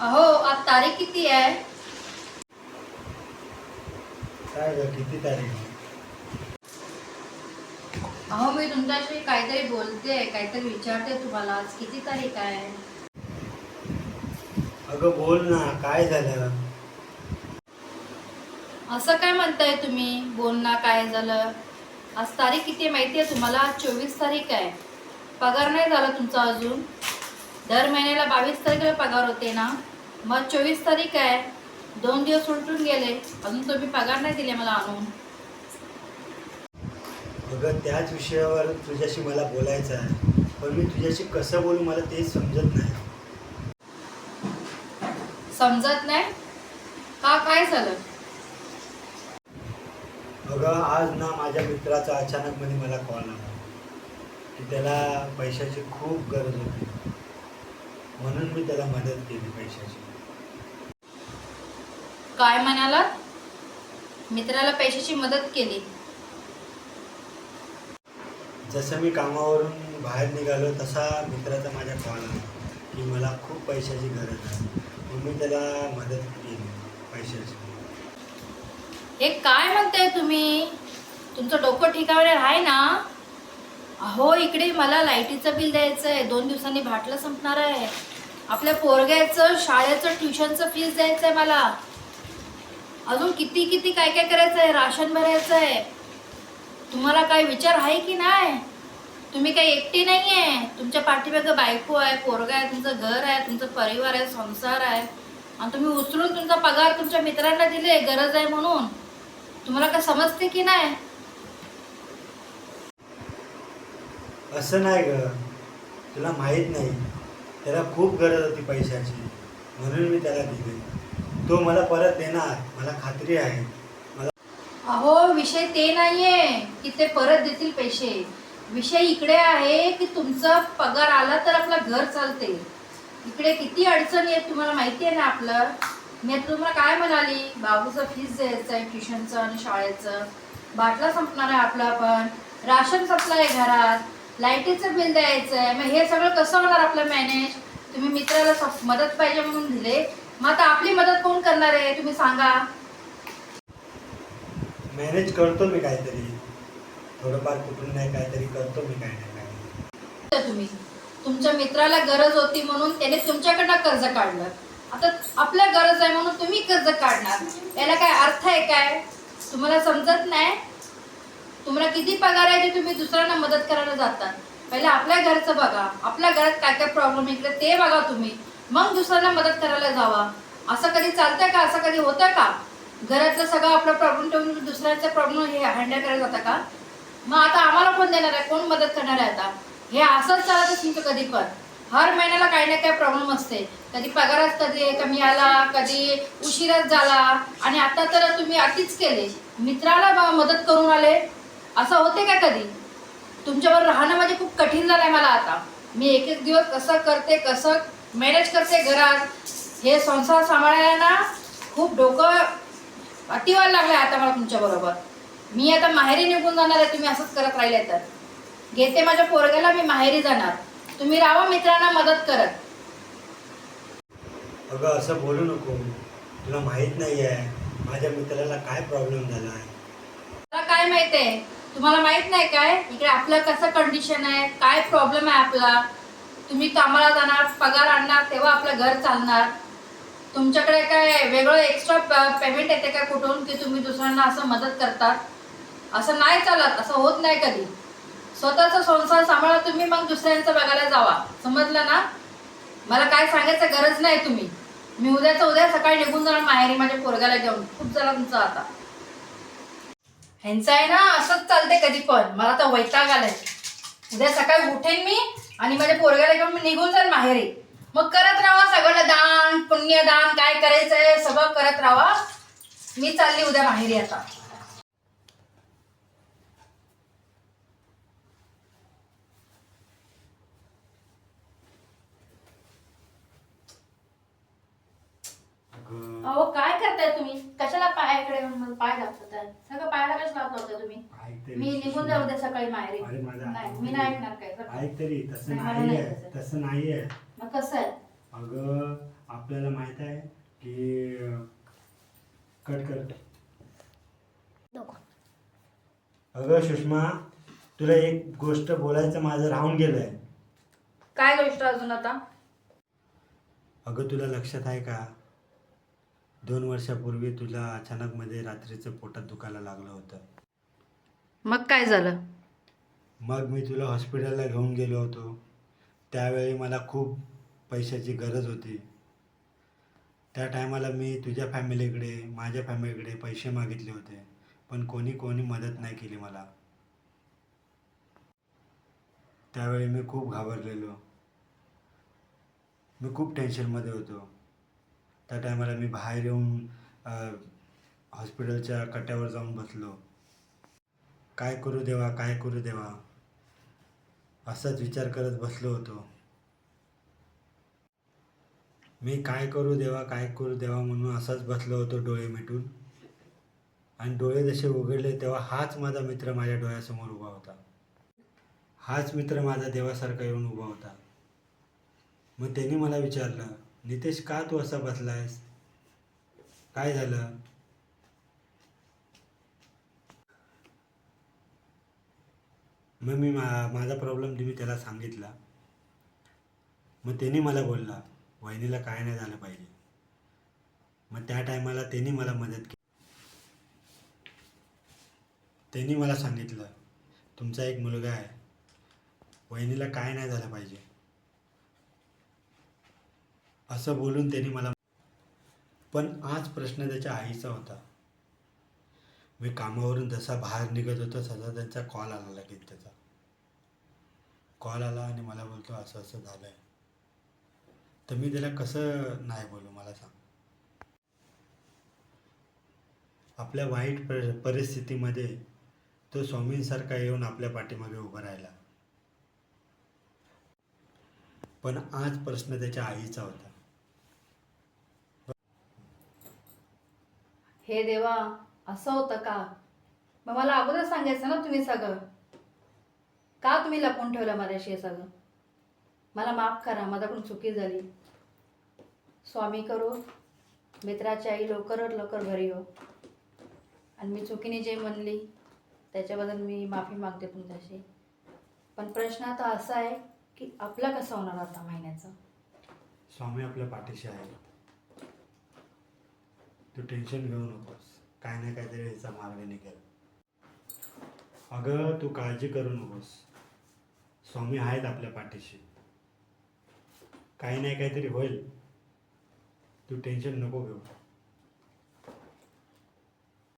अहो आज तारीख किती आहे? काय ग किती तारीख? अहो मी तुमच्याशी काहीतरी बोलते काहीतरी विचारते तुम्हाला. आज किती तारीख आहे? अगं बोल ना काय झालं? असं काय म्हणताय तुम्ही? बोलणं काय झालं? आज तारीख किती आहे माहिती आहे तुम्हाला? आज चोवीस तारीख आहे. पगार नाही झाला तुमचा अजून? दर महिन्याला बावीस तारखेला पगार होते ना मग चोवीस तारीख आहे. दोन दिवस उलटून गेले अजून तुम्ही पगार नाही दिले मला आणून. अगं त्याच विषयावर तुझ्याशी मला बोलायचं आहे पण मी तुझ्याशी कसं बोलू मला तेच समजत नाही. समजत नाही? का काय झालं? अगं आज ना माझ्या मित्राचा अचानकमध्ये मला कॉल आला. की त्याला पैशाची खूप गरज होती. म्हणून मी त्याला मदत केली पैशाची. काय म्हणाला मित्राला पैशाची मदत केली. जसं मी कामावरून बाहेर निघालो तसा मित्राचा माझ्या कॉल आला की मला खूप पैशाची गरज आहे. मग मी त्याला मदत केली पैशाची. हे काय म्हणताय तुम्ही? तुमचं डोकं ठिकावर आहे ना? अहो इकडे मला लाईटीचं बिल द्यायचं आहे दोन दिवसांनी भाटलं संपणार आहे. आपल्या पोरग्याचं शाळेचं ट्युशनचं फीस द्यायचं आहे मला. अजून किती किती काय काय करायचं आहे राशन भरायचं आहे तुम्हाला काय विचार आहे की नाही? तुम्ही काही एकटी नाही आहे तुमच्या पाठीमागं बायको आहे पोरगा आहे तुमचं घर आहे तुमचं परिवार आहे संसार आहे. आणि तुम्ही उचलून तुमचा पगार तुमच्या मित्रांना दिले गरज आहे म्हणून. तुम्हाला काय समजते की नाही? असं नाही ग. तुला माहीत नाही. त्याला खूप गरज होती पैशाची. म्हणून मी त्याला दिले. तो मला परत देणार. मला खात्री आहे. मला अहो विषय ते नाहीये की ते परत देतील पैसे. विषय इकडे आहे की तुमचा पगार आला तर आपलं घर चालते. इकडे किती अडचणी येत तुम्हाला माहिती आहे ना आपलं? मी आता तुम्हाला काय म्हणाली? बाबूचं फीस द्यायचं आहे ट्युशनचं आणि शाळेचं. बाटला संपणार आहे आपला पण. राशन संपलं आहे घरात. लाईटीचं बिल द्यायचं आहे मग हे सगळं कसं होणार आपलं मॅनेज तुम्ही मित्राला मदत पाहिजे म्हणून दिले. मग आता आपली मदत कोण करणार आहे? तुम्ही सांगा. मॅनेज करतो मी काहीतरी. थोडंफार कुठून नाही काहीतरी करतो मी काय नाही काय तुम्ही. तुमच्या मित्राला गरज होती म्हणून त्याने तुमच्याकडनं कर्ज काढलं. आता आपल्या गरज आहे म्हणून तुम्ही कर्ज काढणार. याला काय अर्थ आहे काय? तुम्हाला समजत नाही? तुम्हाला किती पगार आहे ते तुम्ही दुसऱ्यांना मदत करायला जातात. पहिले आपल्या घरचं बघा. आपल्या घरात काय काय प्रॉब्लेम इकडे ते बघा तुम्ही. मग दुसऱ्यांना मदत करायला जावा. असं कधी चालतंय का? असं कधी होतं का? घरातलं सगळं आपला प्रॉब्लेम ठेवून दुसऱ्यांचा प्रॉब्लेम हे हँडल करायला जाता का? मग आता आम्हाला कोण देणार आहे? कोण मदत करणार आहे आता? हे असंच चालत तुमचं कधी पण. हर महिन्याला काही ना काही प्रॉब्लेम असते. कधी पगारात कधी कमी आला कधी उशिराच झाला. आणि आता तर तुम्ही अतिच केले. मित्राला मदत करून आले. असं होते का कधी? तुमच्यावर राहणं म्हणजे खूप कठीण झालं आहे मला आता. मी एक एक दिवस कसं करते कसं मॅनेज करते घरात हे संसार सांभाळायला ना खूप डोकं अतिवायला लागलं आता मला तुमच्याबरोबर. मी आता माहेरी निघून जाणार आहे तुम्ही असंच करत राहिले तर. घेते माझ्या पोरग्याला मी माहेरी जाणार. तुम्ही राहा मित्रांना मदत करत. अगं असं बोलू नको. तुला माहीत नाही आहे माझ्या मित्राला काय प्रॉब्लेम झाला आहे मला काय माहीत आहे? तुम्हाला माहीत नाही काय? इकडे आपलं कसं कंडिशन आहे? काय प्रॉब्लेम आहे आपला? तुम्ही कामाला जाणार पगार आणणार तेव्हा आपलं घर चालणार. तुमच्याकडे काय वेगळं एक्स्ट्रा पेमेंट येते का कुठून की तुम्ही दुसऱ्यांना असं मदत करतात असं नाही चालत असं होत नाही कधी. स्वतःचा संसार सांभाळा तुम्ही मग दुसऱ्यांचं बघायला जावा. समजलं ना? मला काय सांगायचं गरज नाही तुम्ही. मी उद्याचं उद्या सकाळी निघून जाणार माहेरी माझ्या पोरग्याला घेऊन. खूप झाला तुमचं आता. ह्यांचं आहे ना असंच चालते कधी पण. मला तर वैताग आलाय. उद्या सकाळी उठेन मी आणि माझ्या पोरग्याला घेऊन मी निघून जाईल माहेरी. मग करत राहा सगळं दान पुण्यदान काय करायचंय सगळं करत राहा. मी चालली उद्या माहेरी आता. अहो काय करताय तुम्ही? कशाला पायाकडे पाय दाखवताय सगळं पायाला कशा दाखवताय तुम्ही? मी निघून जाऊ उद्या सकाळी माहेरी. अरे माझा नाही मी नाही ऐकणार काय. ऐक तरी तसं नाही, मला नाही नाही आहे तसं. आहे. मग कसं आहे? अगं आपल्याला माहीत कट कर अगं सुषमा तुला एक गोष्ट बोलायचं माझं राहून गेलंय. काय गोष्ट अजून आता? अगं तुला लक्षात आहे का? दोन वर्षापूर्वी तुला अचानक मध्ये रात्रीचं पोटात दुखायला लागलं होतं. मग काय झालं? मग मी तुला हॉस्पिटलला घेऊन गेलो होतो. त्यावेळी मला खूप पैशाची गरज होती. त्या टायमाला मी तुझ्या फॅमिलीकडे माझ्या फॅमिलीकडे पैसे मागितले होते पण कोणी कोणी मदत नाही केली मला. त्यावेळी मी खूप घाबरलेलो. मी खूप टेन्शनमध्ये होतो. त्या टायमाला मी बाहेर येऊन हॉस्पिटलच्या कट्ट्यावर जाऊन बसलो. काय करू देवा काय करू देवा? असाच विचार करत बसलो होतो. मी काय करू देवा काय करू देवा? म्हणून असाच बसलो होतो डोळे मिटून. आणि डोळे जसे उघडले तेव्हा हाच माझा मित्र माझ्या डोळ्यासमोर उभा होता. हाच मित्र माझा देवासारखा येऊन उभा होता. मग त्यांनी मला विचारलं नितेश का तू असा बसलायस? काय झालं? मग मी मा माझा प्रॉब्लेम तुम्ही त्याला सांगितला. मग त्यांनी मला बोलला वहिनीला काय नाही झालं पाहिजे. मग त्या टायमाला त्यांनी मला मदत केली. त्यांनी मला सांगितलं तुमचा एक मुलगा आहे. वहिनीला काय नाही झालं पाहिजे. असं बोलून त्यांनी मला पण आज प्रश्न त्याच्या आईचा होता. मी कामावरून जसा बाहेर निघत होतो तसा त्यांचा कॉल आला लगेच त्याचा. कॉल आला आणि मला बोलतो असं असं झालं आहे तर मी त्याला कसं नाही बोलू मला सांग. आपल्या वाईट पर परिस्थितीमध्ये तो स्वामींसारखा येऊन आपल्या पाठीमागे उभा राहिला. पण आज प्रश्न त्याच्या आईचा होता. हे देवा असं होतं का? मग मला अगोदर सांगायचं ना तुम्ही सगळं. का तुम्ही लपून ठेवलं माझ्याशी हे सगळं? मला माफ करा माझ्याकडून चुकी झाली. स्वामी करो मित्राची आई लवकरात लवकर घरी हो. आणि मी चुकीने जे म्हणली त्याच्याबद्दल मी माफी मागते तुमच्याशी. पण प्रश्न आता असा आहे की आपला कसा होणार आता महिन्याचा? स्वामी आपल्या पाठीशी आहे तू टेन्शन घेऊ नकोस. काय ना काहीतरी याचा मार्ग निघेल. अगं तू काळजी करू नकोस. स्वामी आहेत आपल्या पाठीशी. काही नाही काहीतरी होईल. तू टेन्शन नको घेऊ.